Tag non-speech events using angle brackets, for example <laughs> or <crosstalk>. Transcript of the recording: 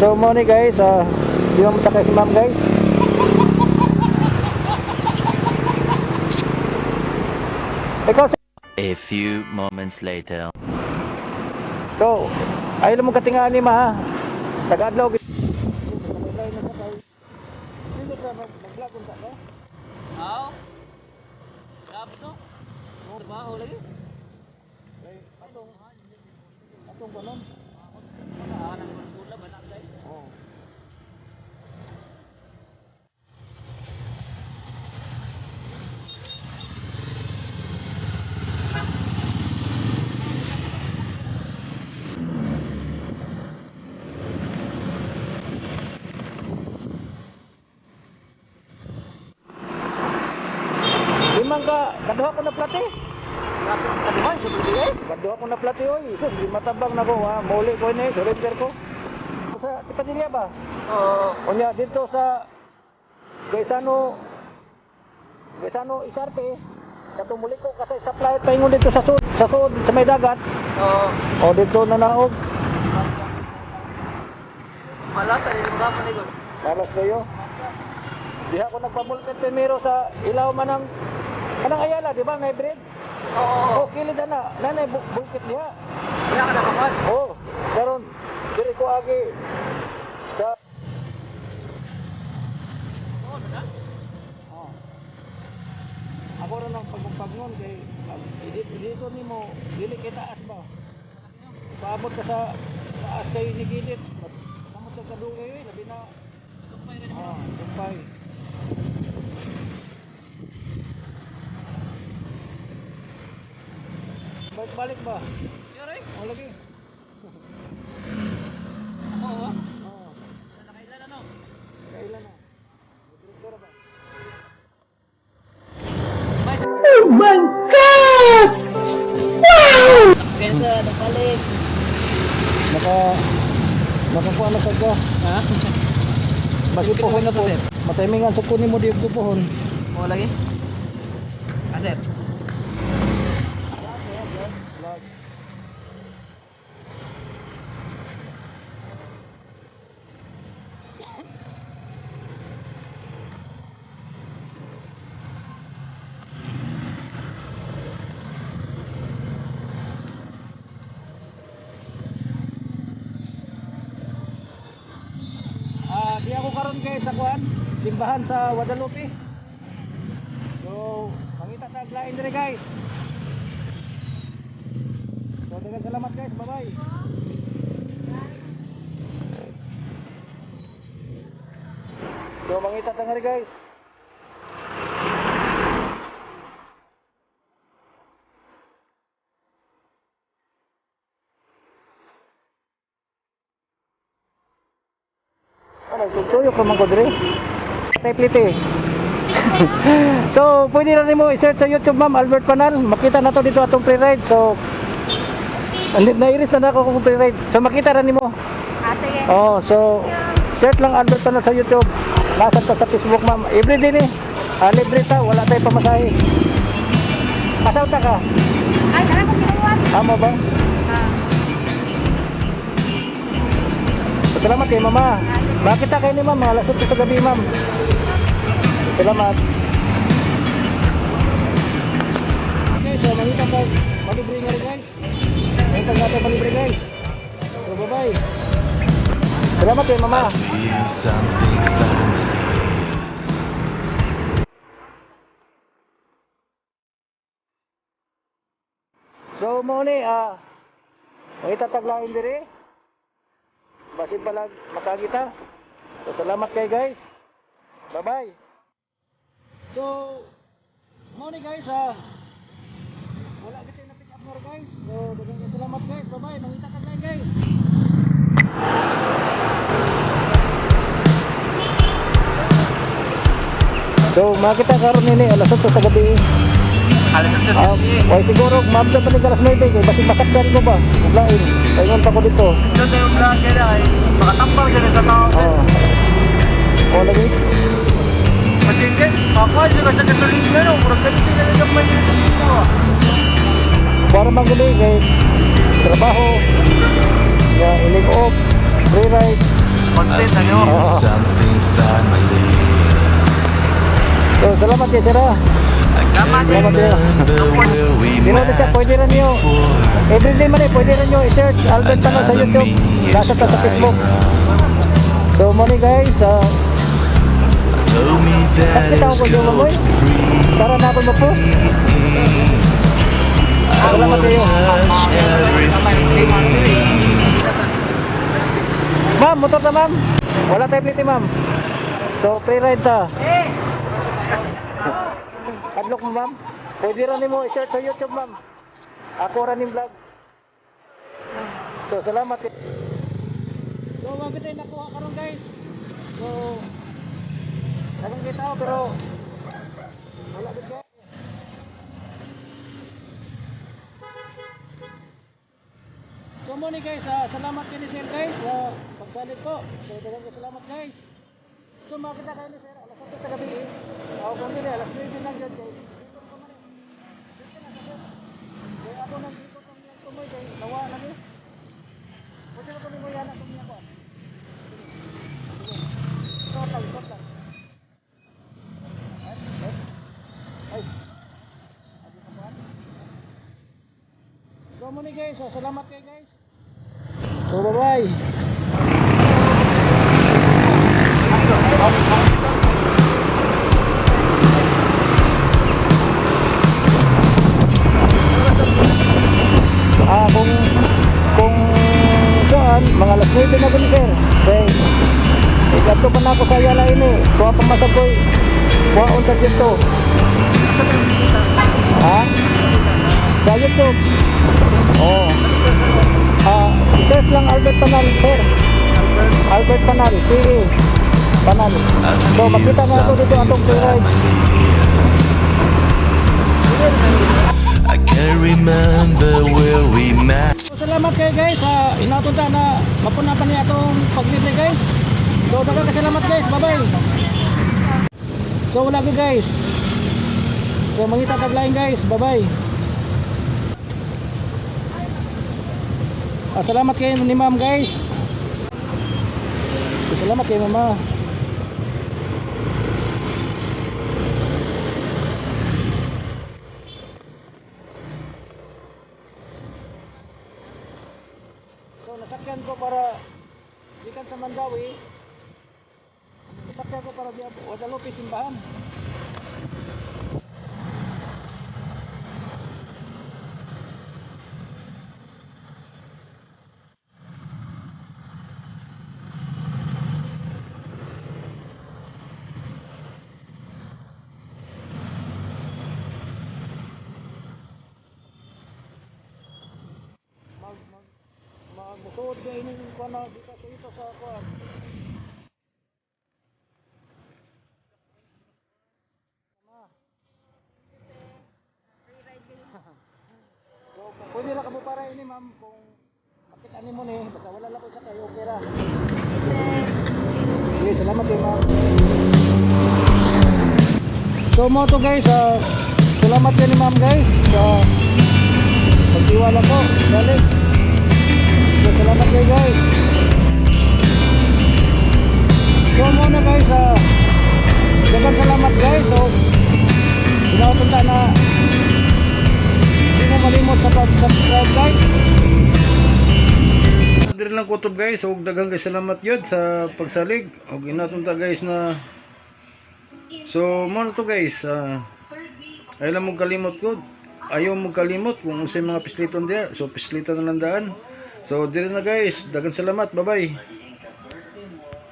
So mo ni guys, ah, di mo matakay si ma'am guys. Ikaw A few moments later. So, ayaw mo katingaan ni ma ha. Tagadlaw. Aw. Dapat no. Trabaho lagi. Atong kanon. Ah, nang gula ba na tay? Oh. Limang ka, kaduha ko na plate. Kaduhan sa bigay. Kaduha ko na plate oy. Di matabang na ko ha. Muli ko ni, surrender ko. Sa Tipadilla ba? Oo. Unya dito sa Gaisano Gaisano Isarte Katumuli ko kasi sa flight paingon dito sa sud sa sud sa may dagat Oo. o dito na naog Malasa din mga panigod. Malas kayo Diha ko nagpamulpit primero sa ilaw man ng kanang ayala di ba may bridge Oo. oh kilid na nanay bu bukit diha Kaya ka naman. oh karon diri ko agi sa Oo na. Oh. Ako rin ang pagpagnon kay dito, ni mo dili kay taas ba? Paabot ka sa taas kay nigilit. Kamot ka kadungay eh, labi na. Sumpay rin. Ah, sumpay. Balik balik ba? Sure. Ang lagi. Oo. Oo. Nakailan ano? Kailan na? Direktor ba? Oh my God! Wow! Saksayan sa nagpalit. Naka nakakuha na sa ka. Ha? Bakit po na sa sir? Matimingan sa kunin mo di ko pohon. Oo lagi. Aset. Ah, di ako karon kay sa kuan, simbahan sa Guadalupe. So, mangita sa aglain dire guys. So, daghang salamat guys. Bye-bye. So, mangita ta nga guys. Ano, tutuyok naman ko dire. Teplite. <laughs> so, pwede na rin mo i-search sa YouTube, ma'am, Albert Panal. Makita na to dito atong pre-ride. So, andit na-iris na na ako kung pre-ride. So, makita na mo. Ah, sige. Oh, so, search lang Albert Panal sa YouTube. Nasa to sa Facebook, ma'am. Everyday ni. Ah, libre ta, wala tayong pamasahe. Pasaw ta ka. Ay, tara ko kinuwan. Amo ba? Ah, So, salamat kay mama. Makita kayo ni ma'am, alas 8 sa gabi, ma'am. Salamat. Okay, so mangita ka. Malibre nga rin, guys. Mangita natin malibre, guys. So, bye-bye. Salamat kay mama. Feel something funny. So, mo ni, ah, mangita taglain diri. Basin pala makagita. So, salamat kay guys. Bye-bye. So, mo ni guys, ah, wala kita na pick up more guys. So, dagang salamat guys. Bye-bye. Mangita taglain guys. So, makita karon nini alas 8 sa gabi. Alas ang Ah, why siguro mabda pa ni kalas 9 kay basig masakyan ko ba. Uglain. Paingon pa ko dito. Ito tayo vlog kaya ay makatampal ka na sa tao. Oh. Oh, lagi. Kasi hindi, makakalyo ka sa gasolina no. Murag kasi na gamay nila dito ah. Para maguli kay trabaho. Ya, ilig off, free ride. content ano. Something family. So, salamat kay can't Salamat we Sino na siya, pwede rin nyo. before. Everyday man eh, pwede rin nyo i-search Albert Tanal sa YouTube. Nasa sa Facebook. So, morning guys. ah, Ako it's ko yung amoy? good free. Tara na ako mo po. Ma'am, motor na ma'am. Wala tayo pliti ma'am. So, free ride ta. Adlock mo ma'am. Pwede rin mo i-search sa YouTube ma'am. Ako rin yung vlog. So, salamat. eh. So, wag tayo nakuha karon guys. Kita pero wala din guys. So muna guys, ah, salamat kayo ni sir guys sa pagsalit po. So salamat guys. So makita kayo ni sir, alas 8 sa gabi. Ako kung nila, alas 9 lang dyan guys. Dito ko man eh. Dito na sa sir. Kaya ako nang dito kong yan tumoy guys, nawa lang eh. Pwede mo kami mo yan ako niya ko. Sige. Total, total. Ay, ay. Ay. Abi ka ba? So muna guys, so, salamat kayo guys. So bye bye. Ah, kung kung saan, mga alas 9 na din sir. Okay. Ikato pa na ako sa yala ini. Kuha pang masagoy. Kuha unta dito. Ha? Sa YouTube. Oo. Ah, search lang Albert Panal, sir. Albert Panal, PE. Panal. So, makita na ako dito atong ride. I can't remember where we met. So, salamat kayo guys sa inatunta na mapuna pa niya itong paglibre guys. So dagang kasalamat guys. Bye bye. So wala ko guys. So mangita taglain guys. Bye Ah, salamat kayo ni ma'am guys. Salamat kayo mama. So nasakyan ko para gikan sa Mandawi. Nasakyan ko para di Guadalupe simbahan. Magsuod ka ini ko na dito sa ito sa kuan. Sama. So, pwede na kamo para ini ma'am kung makita ni mo ni basta wala lang ko sa kayo okay ra. Okay, salamat kayo ma'am. So mo to guys, ah, salamat kayo ni ma'am guys sa pagtiwala ko. Galing. Guys. So muna guys, ah, dagang salamat guys. So, pinapunta na hindi mo malimot sa pag-subscribe guys. Diri lang kutob guys, og dagang kay salamat yun sa pagsalig. Og inatunta guys na So, mo na to guys, ah, ay lang mo kalimot ko. Ayaw mo kalimot kung unsay mga pisliton diya. So, pislitan na lang daan. So, diri na guys. Dagan salamat. Bye-bye.